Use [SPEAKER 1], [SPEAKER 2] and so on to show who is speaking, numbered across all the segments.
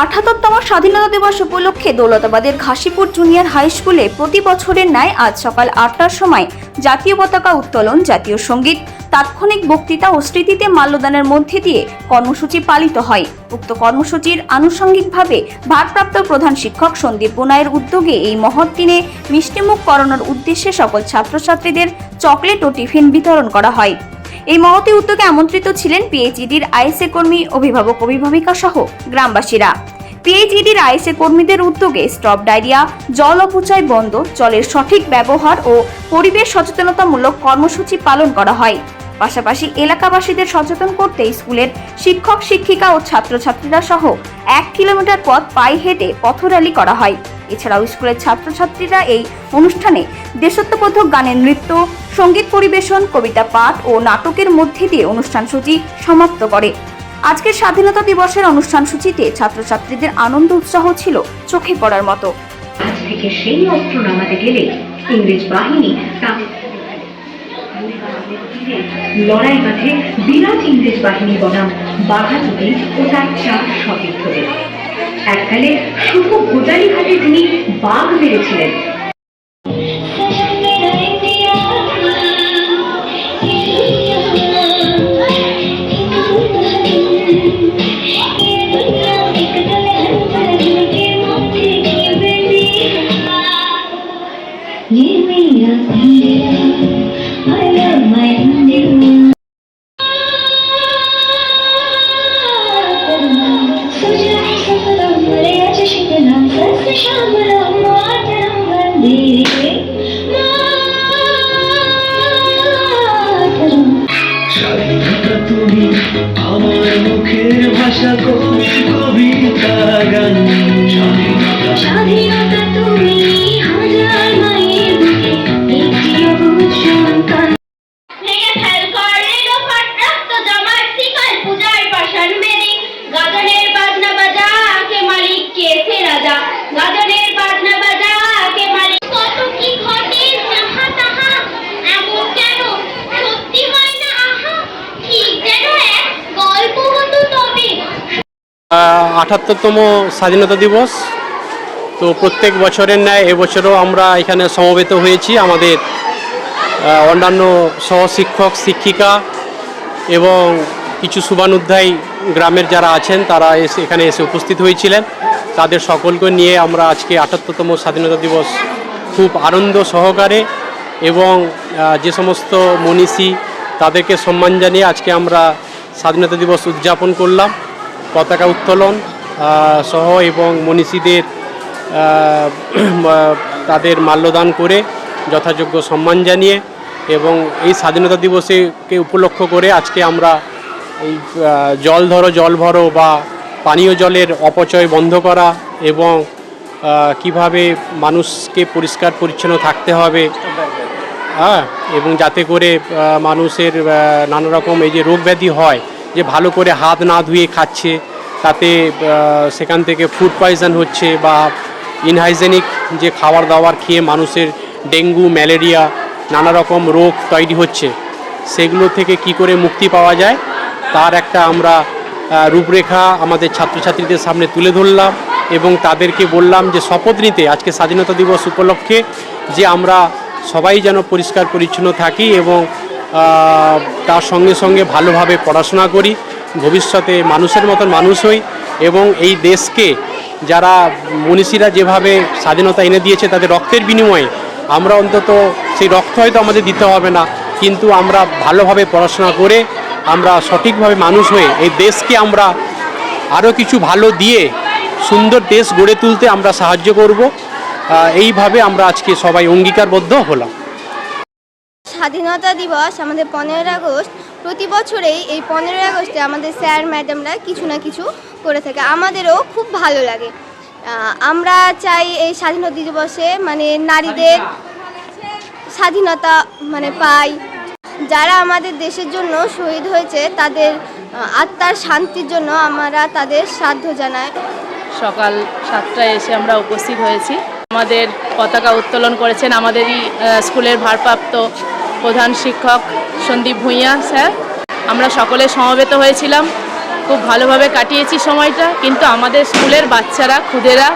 [SPEAKER 1] আঠাত্তরতম স্বাধীনতা দিবস উপলক্ষে দৌলতাবাদের ঘাসিপুর জুনিয়র হাই স্কুলে প্রতি বছরের ন্যায় আজ সকাল আটটার সময় জাতীয় পতাকা উত্তোলন জাতীয় সংগীত, তাৎক্ষণিক বক্তৃতা ও স্মৃতিতে মাল্যদানের মধ্যে দিয়ে কর্মসূচি পালিত হয়। উক্ত কর্মসূচির আনুষঙ্গিকভাবে ভারপ্রাপ্ত প্রধান শিক্ষক সন্দীপ বোনায়ের উদ্যোগে এই মহৎ দিনে মিষ্টিমুখ করানোর উদ্দেশ্যে সকল ছাত্রছাত্রীদের চকলেট ও টিফিন বিতরণ করা হয়। এই মহতি উদ্যোগে আমন্ত্রিত ছিলেন পিএইচইডির আইএসএ কর্মী অভিভাবক অভিভাবিকা সহ গ্রামবাসীরা। পিএইচইডির আইএসএ কর্মীদের উদ্যোগে স্টপ ডায়রিয়া, জল অপচয় বন্ধ, জলের সঠিক ব্যবহার ও পরিবেশ সচেতনতামূলক কর্মসূচি পালন করা হয়। পাশাপাশি এলাকাবাসীদের সচেতন করতে স্কুলের শিক্ষক, শিক্ষিকা ও ছাত্রছাত্রীরা সহ এক কিলোমিটার পথ পায়ে হেঁটে পথরালি করা হয়। এছাড়াও স্কুলের ছাত্রছাত্রীরা এই অনুষ্ঠানে দেশত্ববোধক গানের নৃত্য, সংগীত পরিবেশন, কবিতা পাঠ ও নাটকের মধ্যে দিয়ে অনুষ্ঠান সূচি সমাপ্ত করে। আজকের স্বাধীনতা দিবসের অনুষ্ঠান সূচিতে ছাত্রছাত্রীদের আনন্দ উৎসাহ ছিল চোখে পড়ার মতো।
[SPEAKER 2] আজ থেকে সেই অস্ত্র নামাতে গেলে ইংরেজ বাহিনী লড়াই মাঠে বিরাট ইংরেজ বাহিনী বনাম ও তার চার এককালে তিনি বাঘ মেরেছিলেন
[SPEAKER 3] আমার মুখের ভাষা কবি
[SPEAKER 4] আঠাত্তরতম স্বাধীনতা দিবস। তো প্রত্যেক বছরের ন্যায় এবছরও আমরা এখানে সমবেত হয়েছি আমাদের অন্যান্য সহশিক্ষক, শিক্ষিকা এবং কিছু শুভানুধ্যায়ী গ্রামের যারা আছেন, তারা এসে এখানে এসে উপস্থিত হয়েছিলেন। তাদের সকলকে নিয়ে আমরা আজকে আটাত্তরতম স্বাধীনতা দিবস খুব আনন্দ সহকারে এবং যে সমস্ত মনীষী তাদেরকে সম্মান জানিয়ে আজকে আমরা স্বাধীনতা দিবস উদযাপন করলাম। পতাকা উত্তোলন সহ এবং মনীষীদের তাদের মাল্যদান করে যথাযোগ্য সম্মান জানিয়ে এবং এই স্বাধীনতা দিবসেকে উপলক্ষ করে আজকে আমরা এই জল ধরো, জল ভরো বা পানীয় জলের অপচয় বন্ধ করা এবং কীভাবে মানুষকে পরিষ্কার পরিচ্ছন্ন থাকতে হবে হ্যাঁ এবং যাতে করে মানুষের নানা রকম এই যে রোগ ব্যাধি হয়, যে ভালো করে হাত না ধুয়ে খাচ্ছে তাতে সেখান থেকে ফুড পয়জন হচ্ছে বা ইনহাইজেনিক যে খাবার দাবার খেয়ে মানুষের ডেঙ্গু, ম্যালেরিয়া নানা রকম রোগ তৈরি হচ্ছে, সেগুলো থেকে কি করে মুক্তি পাওয়া যায়? তার একটা আমরা রূপরেখা আমাদের ছাত্রছাত্রীদের সামনে তুলে ধরলাম এবং তাদেরকে বললাম যে শপথ নিতে, আজকে স্বাধীনতা দিবস উপলক্ষে যে আমরা সবাই যেন পরিষ্কার পরিচ্ছন্ন থাকি এবং তার সঙ্গে সঙ্গে ভালোভাবে পড়াশোনা করি। ভবিষ্যতে মানুষের মতন মানুষ হই এবং এই দেশকে যারা মনীষীরা যেভাবে স্বাধীনতা এনে দিয়েছে তাদের রক্তের বিনিময়ে আমরা অন্তত সেই রক্ত হয়তো আমাদের দিতে হবে না। কিন্তু আমরা ভালোভাবে পড়াশোনা করে আমরা সঠিকভাবে মানুষ হয়ে এই দেশকে আমরা আরও কিছু ভালো দিয়ে সুন্দর দেশ গড়ে তুলতে আমরা সাহায্য করব। এইভাবে আমরা আজকে সবাই অঙ্গীকারবদ্ধ হলাম।
[SPEAKER 5] স্বাধীনতা দিবস আমাদের পনেরোই আগস্ট প্রতি বছরেই এই পনেরোই আগস্টে আমাদের স্যার, ম্যাডামরা কিছু না কিছু করে থাকে। আমাদেরও খুব ভালো লাগে। আমরা চাই এই স্বাধীনতা দিবসে মানে নারীদের স্বাধীনতা মানে পাই। যারা আমাদের দেশের জন্য শহীদ হয়েছে, তাদের আত্মার শান্তির জন্য আমরা তাদের শ্রাদ্ধ জানাই।
[SPEAKER 6] সকাল সাতটায় এসে আমরা উপস্থিত হয়েছি। আমাদের পতাকা উত্তোলন করেছেন আমাদেরই স্কুলের ভারপ্রাপ্ত প্রধান শিক্ষক সন্দীপ ভূঁইয়া স্যার। আমরা সকলে সমবেত হয়েছিলাম। খুব ভালোভাবে কাটিয়েছি সময়টা, কিন্তু আমাদের স্কুলের বাচ্চারা, খুদেরা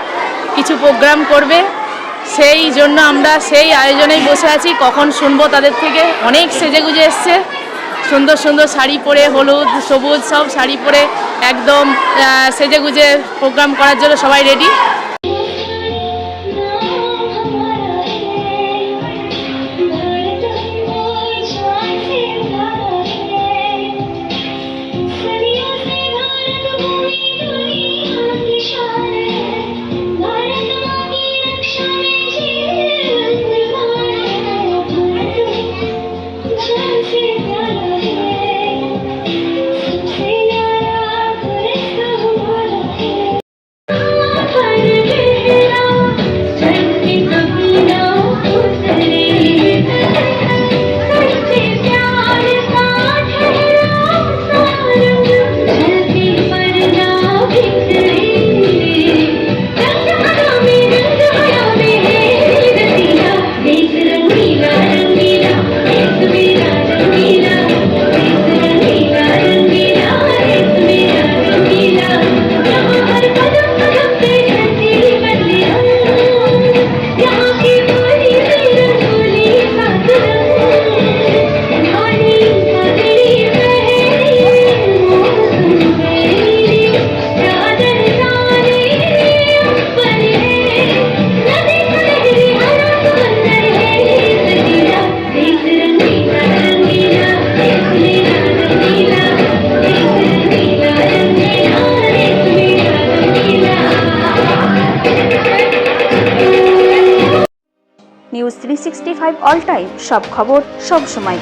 [SPEAKER 6] কিছু প্রোগ্রাম করবে। সেই জন্য আমরা সেই আয়োজনেই বসে আছি। কখন শুনব তাদের থেকে? অনেক সেজেগুজে এসছে। সুন্দর সুন্দর শাড়ি পরে, হলুদ, সবুজ, সব শাড়ি পরে একদম সেজেগুজে প্রোগ্রাম করার জন্য সবাই ready
[SPEAKER 1] three sixty five all time সব খবর সব সময়।